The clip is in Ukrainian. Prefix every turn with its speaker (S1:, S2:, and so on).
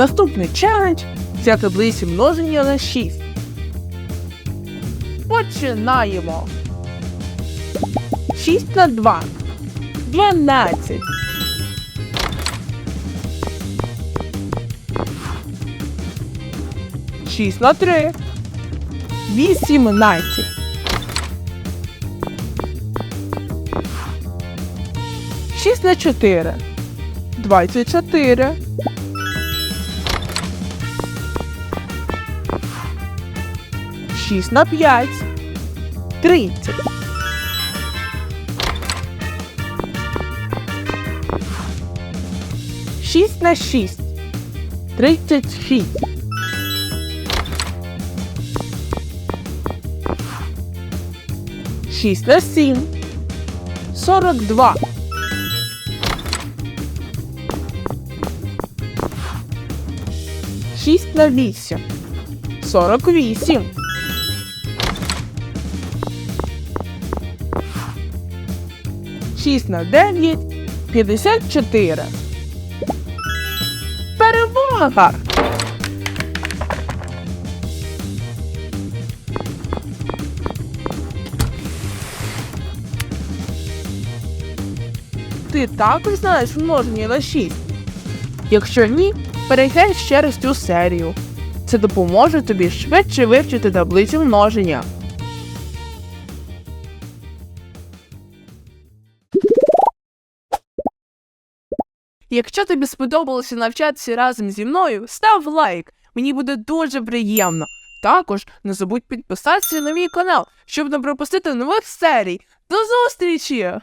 S1: Наступний челендж це таблиці множення на 6. Починаємо. 6 на 2. 12. Шість на три. Вісімнадцять. Шість на чотири. Двадцять чотири. Шість на п'ять. Тридцять. Шість на шість. Тридцять шість. Шість на сім. Сорок два. Шість на вісім. Сорок вісім. Шість на дев'ять. П'ятдесят чотири. Перемога! Ти також знаєш множення на 6? Якщо ні, переглянь ще раз цю серію. Це допоможе тобі швидше вивчити таблицю множення. Якщо тобі сподобалося навчатися разом зі мною, став лайк. Мені буде дуже приємно. Також не забудь підписатися на мій канал, щоб не пропустити нових серій. До зустрічі!